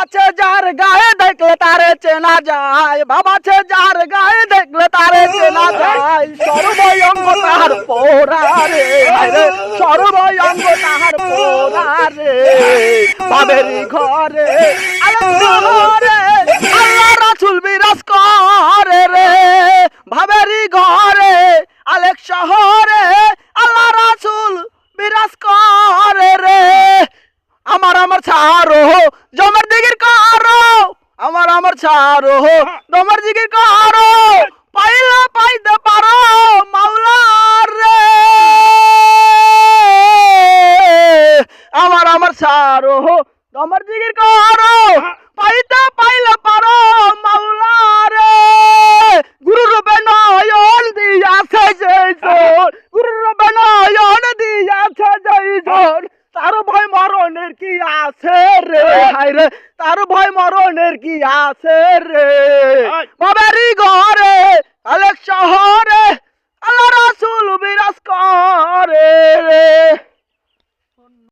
বাবাছে যার গায়ে দেখলে তারে চেনা যায় বাবাছে যার গায়ে দেখলে তারে চেনা যায়। সর্বয়ঙ্গ তাহার পোড়া রে সর্বয়ঙ্গ তাহার পোড়া রে বাবেরি ঘরে আল্লাহ রাসুল বিরাজ করে রে ভাবেরি ঘরে, আলেক শহরে, আল্লাহ রাসুল বিরাজ করে রে। আমার আমার ছাড়ো কারও আমার ছাড়ো জমের দিগির কারও, পাইলা পাইতে পারো মাওলা রে। আমার আমার ছাড়ো জমের দিগির কারও, পাইতে পাইলে পারো মাওলা রে। গুরু রূপে নয়ন দিয়াছে জয়জন গুরু রূপে নয়ন দিয়াছে জয়জন তার ভয় মরণের কি আছে রে? হ্যাঁ। হায়। রে তার ভয় মরণের কি আছে রে? হ্যাঁ। বাবারি ঘরে আলেক শহরে আল্লাহ রাসুল বিরাজ করে। রে